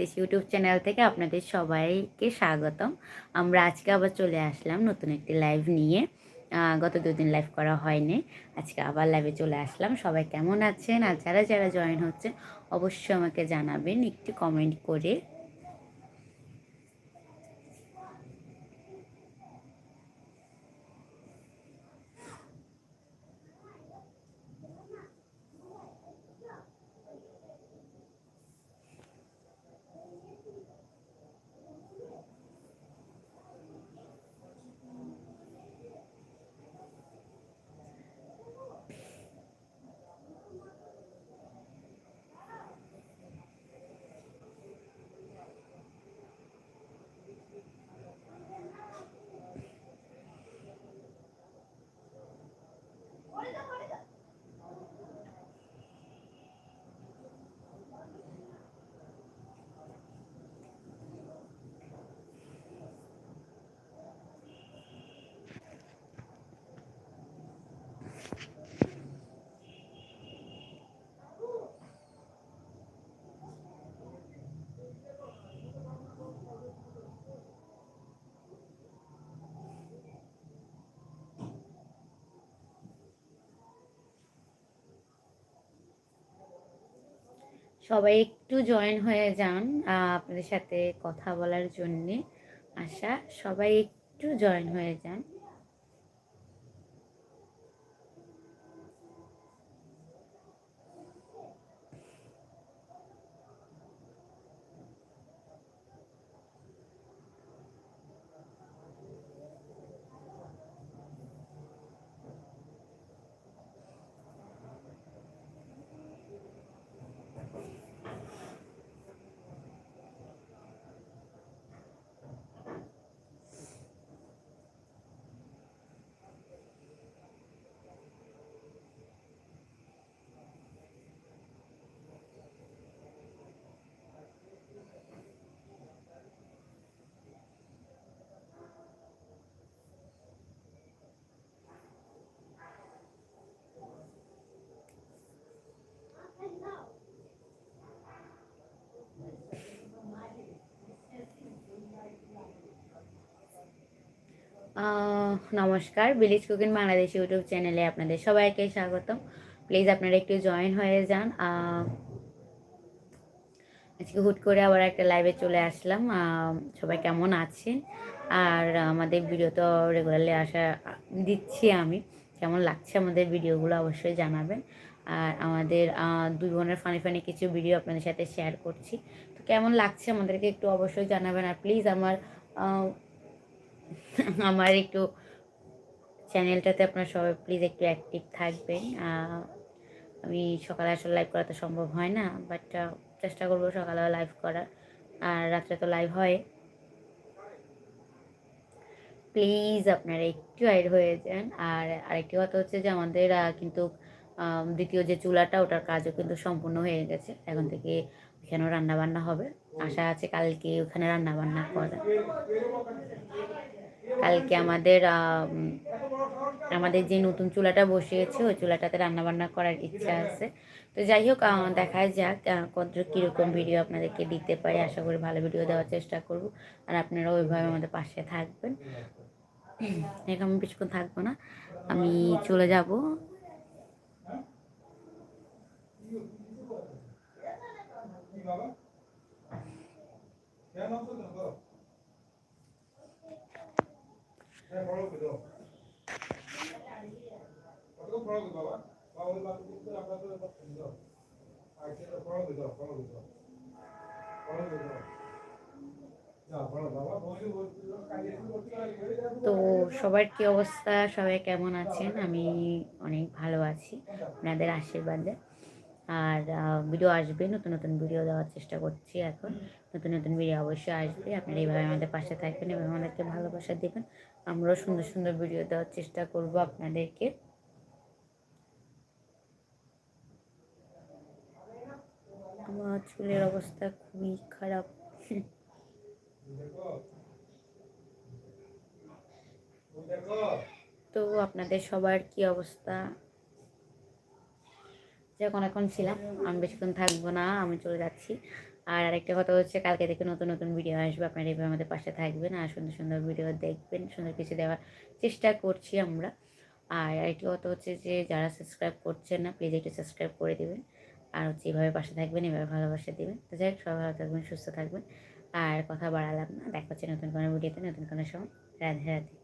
দেশ YouTube channel থেকে আপনাদের সবাইকে স্বাগতম। আমরা আজকে আবার চলে আসলাম নতুন একটি লাইভ নিয়ে। গত দুদিন লাইভ করা হয়নি, আজকে আবার লাইভে চলে আসলাম। সবাই কেমন আছেন? আর যারা যারা জয়েন হচ্ছেন, অবশ্যই আমাকে জানাবেন, একটু কমেন্ট করে সবাই একটু জয়েন হয়ে যান আপনাদের সাথে কথা বলার জন্যে। আশা, সবাই একটু জয়েন হয়ে যান। নমস্কার বিলিজ কুকিং বাংলাদেশ ইউটিউব চ্যানেলে আপনাদের সবাইকে স্বাগতম। প্লিজ আপনারা একটু জয়েন হয়ে যান। আজকে হুট করে আবার একটা লাইভে চলে আসলাম। সবাই কেমন আছেন? আর আমাদের ভিডিও তো রেগুলারলি আসা, দিচ্ছি আমি। কেমন লাগছে আমাদের ভিডিওগুলো অবশ্যই জানাবেন। আর আমাদের দুই বোনের ফানি ফানি কিছু ভিডিও আপনাদের সাথে শেয়ার করছি। তো কেমন লাগছে আমাদেরকে একটু অবশ্যই জানাবেন। আর প্লিজ আমার আমার একটু চ্যানেলটাতে আপনার সবাই প্লিজ একটু অ্যাক্টিভ থাকবেন। আমি সকালে আসলে লাইভ করা তো সম্ভব হয় না বাট চেষ্টা করব সকালেও লাইভ করার। আর রাত্রে তো লাইভ হয়। প্লিজ আপনারা একটু অ্যাড হয়ে যান। আর আরেকটি কথা হচ্ছে যে আমাদের কিন্তু দ্বিতীয় যে চুলাটা, ওটার কাজও কিন্তু সম্পূর্ণ হয়ে গেছে। এখন থেকে এখানেও রান্নাবান্না হবে। আশা আছে কালকে ওখানে রান্নাবান্না করা। কালকে আমাদের আমাদের যে নতুন চুলাটা বসিয়েছে, ওই চুলাটাতে রান্নাবান্না করার ইচ্ছা আছে। তো যাই হোক দেখা যাক কত কীরকম ভিডিও আপনাদেরকে দিতে পারি। আশা করি ভালো ভিডিও দেওয়ার চেষ্টা করব। আর আপনারা ওইভাবে আমাদের পাশে থাকবেন। এখন আমি বেশিক্ষণ থাকব না। আমি চলে যাব। তো সবার কি অবস্থা? সবাই কেমন আছেন? আমি অনেক ভালো আছি, আপনাদের আশীর্বাদে। আর ভিডিও আসবে, নতুন নতুন ভিডিও দেওয়ার চেষ্টা করছি এখন। নতুন নতুন ভিডিও অবশ্যই আসবে। আপনারা এইভাবে আমাদের পাশে থাকবেন এবং আমাদেরকে ভালোবাসা দেবেন। আমরাও সুন্দর সুন্দর ভিডিও দেওয়ার চেষ্টা করব আপনাদেরকে। আমার চুলের অবস্থা খুবই খারাপ। তো আপনাদের সবার কি অবস্থা? যখন এখন ছিলাম, আমি বেশিক্ষণ থাকব না, আমি চলে যাচ্ছি। আর আরেকটা কথা হচ্ছে, কালকে থেকে নতুন নতুন ভিডিও আসবে, আপনারা এইভাবে আমাদের পাশে থাকবেন আর সুন্দর সুন্দর ভিডিও দেখবেন, সুন্দর কিছু দেওয়ার চেষ্টা করছি আমরা। আর আরেকটি কথা হচ্ছে যে, যারা সাবস্ক্রাইব করছেন না প্লিজ একটু সাবস্ক্রাইব করে দেবেন। আর হচ্ছে এইভাবে পাশে থাকবেন এভাবে ভালোবাসা দেবেন। তো যাই হোক, সবাই ভালো থাকবেন, সুস্থ থাকবেন। আর কথা বাড়ালাম না, দেখা হচ্ছে নতুন কোনো ভিডিওতে নতুন কোনো সময়। রাধে রাধে।